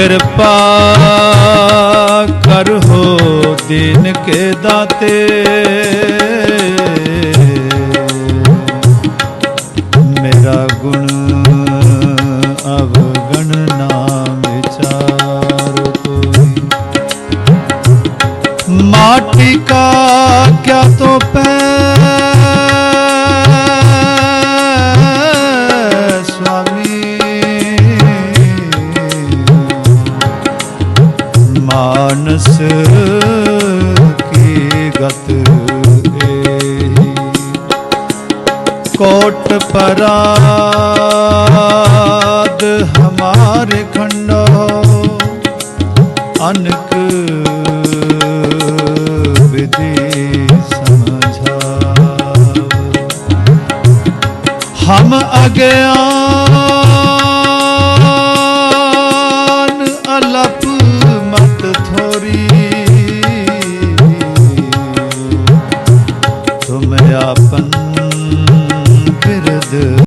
ਕਿਰਪਾ ਕਰ ਹੋ ਦਿਨ ਕੇ ਦਾਤੇ। ਮੇਰਾ ਗੁਣ ਅਵਗਣ ਨਾਮ ਵਿਚਾਰ ਕੋਈ। ਮਾਟੀ ਕਾ ਕਿਆ ਤੋ ਪੈ ਮਾਨਸ ਕੀ ਗਤ ਏਹੀ ਕੋਟ ਪਰਾਦ ਹਮਾਰ ਖੰਡੋ ਅਨਕ ਵਿਦੇ ਸਮਝਾ ਹਮ ਅਗਿਆਨ ਥੋਰੀ ਤੁਮ ਆਪਨ ਬਿਰਦ